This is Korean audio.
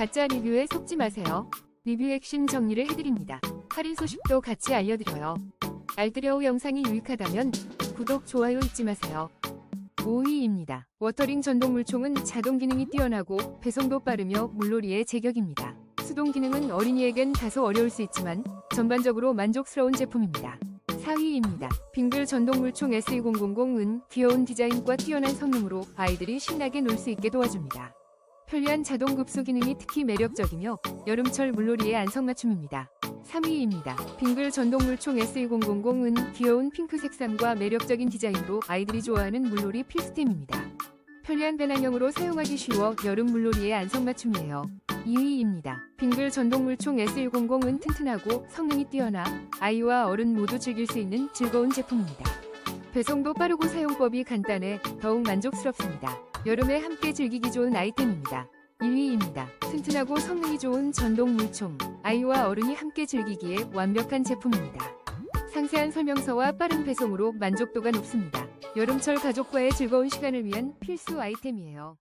가짜 리뷰에 속지 마세요. 리뷰 핵심 정리를 해드립니다. 할인 소식도 같이 알려드려요. 알뜰여우 영상이 유익하다면 구독, 좋아요 잊지 마세요. 5위입니다. 워터링 전동 물총은 자동 기능이 뛰어나고 배송도 빠르며 물놀이에 제격입니다. 수동 기능은 어린이에겐 다소 어려울 수 있지만 전반적으로 만족스러운 제품입니다. 4위입니다. 빙글 전동 물총 SE000은 귀여운 디자인과 뛰어난 성능으로 아이들이 신나게 놀 수 있게 도와줍니다. 편리한 자동 급수 기능이 특히 매력적이며 여름철 물놀이의 안성맞춤입니다. 3위입니다. 빙글 전동 물총 SE000은 귀여운 핑크 색상과 매력적인 디자인으로 아이들이 좋아하는 물놀이 필수템입니다. 편리한 배낭형으로 사용하기 쉬워 여름 물놀이의 안성맞춤이에요. 2위입니다. 빙글 전동 물총 S100은 튼튼하고 성능이 뛰어나 아이와 어른 모두 즐길 수 있는 즐거운 제품입니다. 배송도 빠르고 사용법이 간단해 더욱 만족스럽습니다. 여름에 함께 즐기기 좋은 아이템입니다. 1위입니다. 튼튼하고 성능이 좋은 전동 물총. 아이와 어른이 함께 즐기기에 완벽한 제품입니다. 상세한 설명서와 빠른 배송으로 만족도가 높습니다. 여름철 가족과의 즐거운 시간을 위한 필수 아이템이에요.